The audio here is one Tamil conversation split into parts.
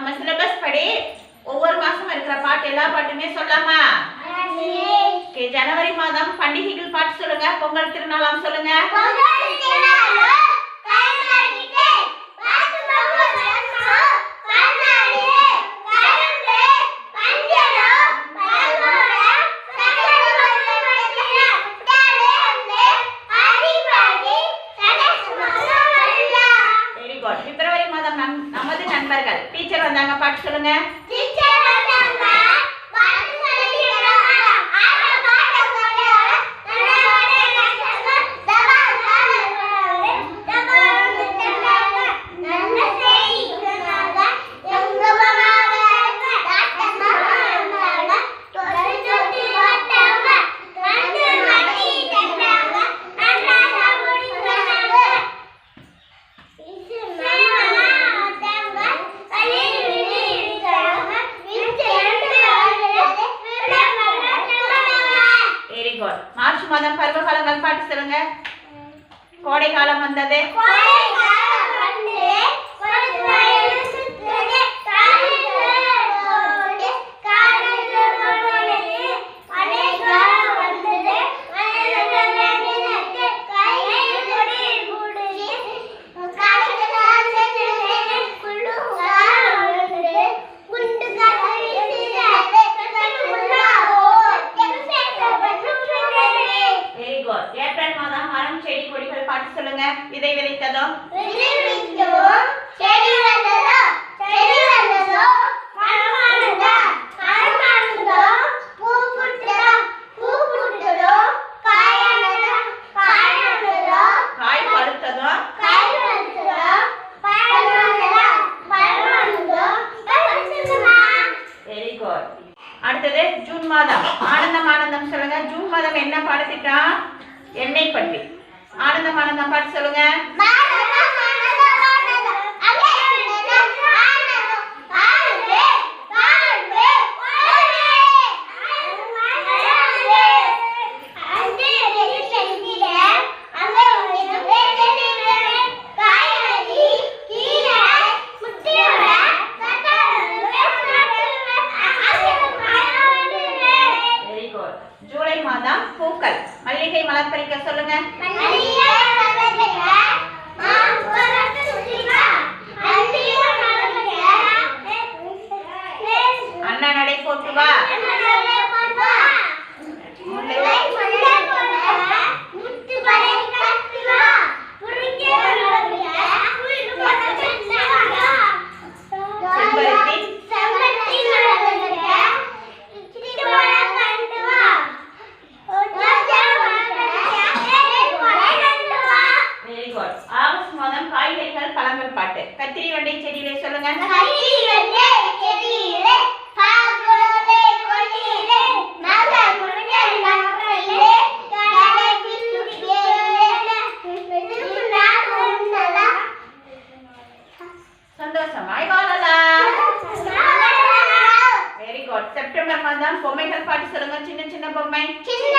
நம்ம சிலபஸ் படி ஒவ்வொரு மாசம் இருக்கிற பாட்டு எல்லா பாட்டுமே சொல்லாமா ஜனவரி மாதம் பண்டிகைகள் பாட்டு சொல்லுங்க பொங்கல் திருநாளாம் சொல்லுங்க. மார்ச் மாதம் பருவகாலங்கள் பாட்டு சொல்லுங்க. கோடை காலம் வந்தது. சொல்லுங்க. இதை விதைத்ததும் அடுத்தது ஜூன் மாதம். ஆனந்தம் ஆனந்தம் சொல்லுங்க. ஜூன் மாதம் என்ன பாடத்திட்டம் எண்ணெய் பள்ளி பார்ப்பரிக்க சொல்லுங்க. சந்தோஷமாய் வாழலாம் வெரி குட் செப்டம்பர் மாதம் பொம்மைகள் பாட்டு சொல்லுங்க சின்ன சின்ன பொம்மை. சின்ன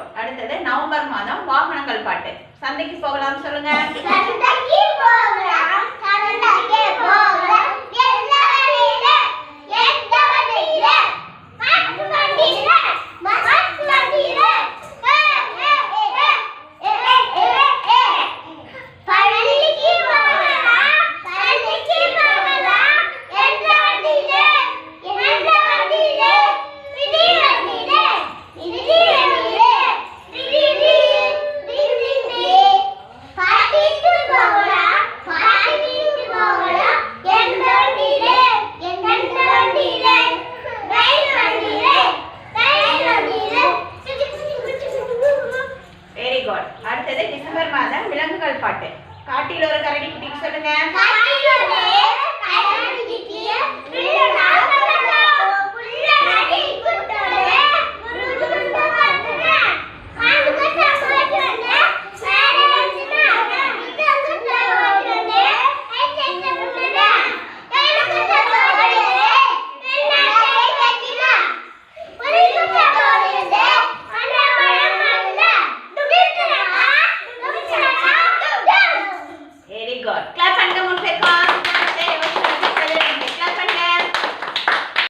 போறோம் அடுத்தது நவம்பர் மாதம் வாகனங்கள் பாட்டு. சந்தைக்கு போகலாம் சொல்லுங்க.